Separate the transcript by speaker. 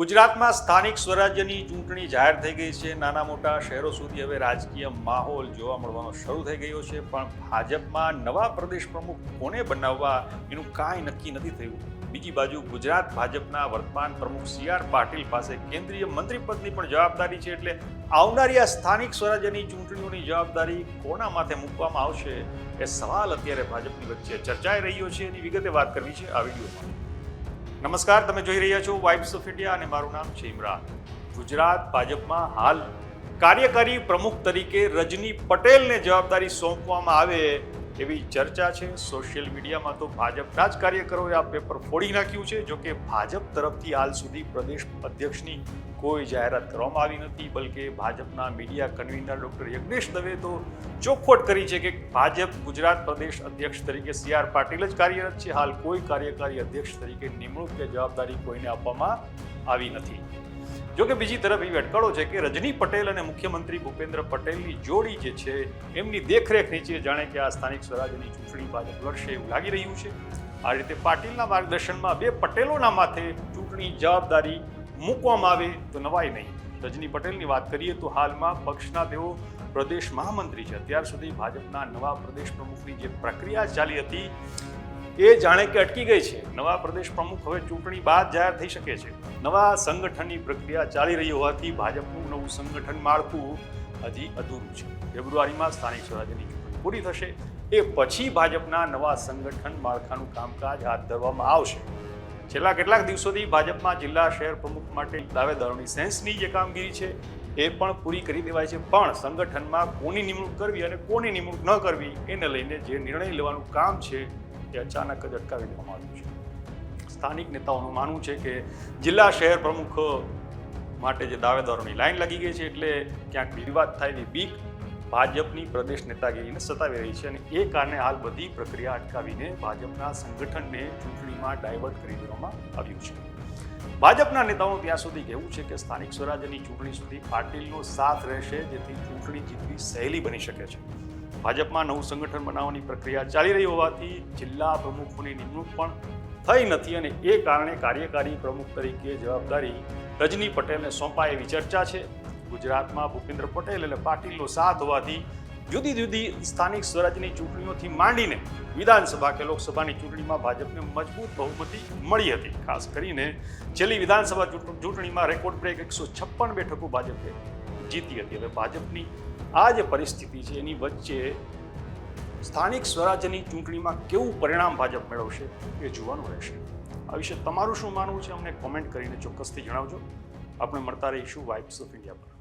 Speaker 1: ગુજરાતમાં સ્થાનિક સ્વરાજ્યની ચૂંટણી જાહેર થઈ ગઈ છે. નાના મોટા શહેરો સુધી હવે રાજકીય માહોલ જોવા મળવાનો શરૂ થઈ ગયો છે. પણ ભાજપમાં નવા પ્રદેશ પ્રમુખ કોને બનાવવા એનું કાંઈ નક્કી નથી થયું. બીજી બાજુ ગુજરાત ભાજપના વર્તમાન પ્રમુખ સી આર પાટીલ પાસે કેન્દ્રીય મંત્રી પદની પણ જવાબદારી છે એટલે આવનારી આ સ્થાનિક સ્વરાજ્યની ચૂંટણીઓની જવાબદારી કોના માથે મૂકવામાં આવશે એ સવાલ અત્યારે ભાજપની વચ્ચે ચર્ચાઈ રહ્યો છે. એની વિગતે વાત કરવી છે આ વિડીયોમાં. નમસ્કાર, તમે જોઈ રહ્યા છો વાઇબ્સ ઓફ ઇન્ડિયા અને મારું નામ છે ઇમરાન. ગુજરાત ભાજપમાં હાલ કાર્યકારી પ્રમુખ તરીકે રજની પટેલને જવાબદારી સોંપવામાં આવે એવી ચર્ચા છે. સોશિયલ મીડિયામાં તો ભાજપના જ કાર્યકરોએ આ પેપર ફોડી નાખ્યું છે. જો કે ભાજપ તરફથી હાલ સુધી પ્રદેશ અધ્યક્ષની કોઈ જાહેરાત કરવામાં આવી નથી. બલકે ભાજપના media convener doctor Yagnesh Dave તો ચોખવટ કરી છે કે ભાજપ ગુજરાત પ્રદેશ અધ્યક્ષ તરીકે સી આર પાટીલ જ કાર્યરત છે. હાલ કોઈ કાર્યકારી અધ્યક્ષ તરીકે નિમણૂક કે જવાબદારી કોઈને આપવામાં આવી નથી. જો કે બીજી તરફ એવી અટકળો છે કે રજની પટેલ અને મુખ્યમંત્રી ભૂપેન્દ્ર પટેલની જોડી જે છે, એમની દેખરેખ નીચે જાણે કે આ સ્થાનિક સ્વરાજ્યની ચૂંટણી ભાજપ લડશે એવું લાગી રહ્યું છે. આ રીતે પાટીલના માર્ગદર્શનમાં બે પટેલોના માથે ચૂંટણી જવાબદારી મૂકવામાં આવે તો નવાય નહીં. રજની પટેલની વાત કરીએ તો હાલમાં પક્ષના તેઓ પ્રદેશ મહામંત્રી છે. અત્યાર સુધી ભાજપના નવા પ્રદેશ પ્રમુખની જે પ્રક્રિયા ચાલી હતી એ જાણે કે અટકી ગઈ છે. નવા પ્રદેશ પ્રમુખ હવે ચૂંટણી બાદ જાહેર થઈ શકે છે. નવા સંગઠનની પ્રક્રિયા ચાલી રહી હોવાથી ભાજપનું નવું સંગઠન માળખું હજી અધૂરું છે. ફેબ્રુઆરીમાં સ્થાનિક સ્વરાજ્યની ચૂંટણી પૂરી થશે. એ પછી ભાજપના નવા સંગઠન માળખાનું કામકાજ હાથ ધરવામાં આવશે. છેલ્લા કેટલાક દિવસોથી ભાજપમાં જિલ્લા શહેર પ્રમુખ માટે દાવેદારોની સેન્સની જે કામગીરી છે, એ પણ પૂરી કરી દેવાય છે. પણ સંગઠનમાં કોની નિમણૂક કરવી અને કોની નિમણૂક ન કરવી, એને લઈને જે નિર્ણય લેવાનું કામ છે એ અચાનક જ અટકાવી દેવામાં આવ્યું છે. સ્થાનિક નેતાઓનું માનવું છે કે જિલ્લા શહેર પ્રમુખ માટે જે દાવેદારોની લાઈન લાગી ગઈ છે એટલે ક્યાંક વિવાદ થાય એવી બીક ભાજપની પ્રદેશ નેતાગીરીને સતાવી રહી છે અને એ કારણે હાલ બધી પ્રક્રિયા અટકાવીને ભાજપના સંગઠનને ચૂંટણીમાં ડાયવર્ટ કરી દેવામાં આવ્યું છે. ભાજપના નેતાઓનું ત્યાં સુધી કહેવું છે કે સ્થાનિક સ્વરાજ્યની ચૂંટણી સુધી પાટીલનો સાથ રહેશે, જેથી ચૂંટણી જીતવી સહેલી બની શકે છે. ભાજપમાં નવું સંગઠન બનાવવાની પ્રક્રિયા ચાલી રહી હોવાથી જિલ્લા પ્રમુખોની નિમણૂક પણ થઈ નથી અને એ કારણે કાર્યકારી પ્રમુખ તરીકે જવાબદારી રજની પટેલને સોંપાય એવી ચર્ચા છે. ગુજરાતમાં ભૂપેન્દ્ર પટેલ અને પાટીલનો સાથ હોવાથી જુદી જુદી સ્થાનિક સ્વરાજની ચૂંટણીઓથી માંડીને વિધાનસભા કે લોકસભાની ચૂંટણીમાં ભાજપને મજબૂત બહુમતી મળી હતી. ખાસ કરીને છેલ્લી વિધાનસભા ચૂંટણીમાં રેકોર્ડ બ્રેક એકસો છપ્પન બેઠકો ભાજપે જીતી હતી. હવે ભાજપની આ જે પરિસ્થિતિ છે, એની વચ્ચે સ્થાનિક સ્વરાજ્યની ચૂંટણીમાં કેવું પરિણામ ભાજપ મેળવશે એ જોવાનું રહેશે. આ વિશે તમારું શું માનવું છે? અમને કોમેન્ટ કરીને ચોક્કસથી જણાવજો. આપણે મળતા રહીશું વાઇબ્સ ઓફ ઇન્ડિયા પર.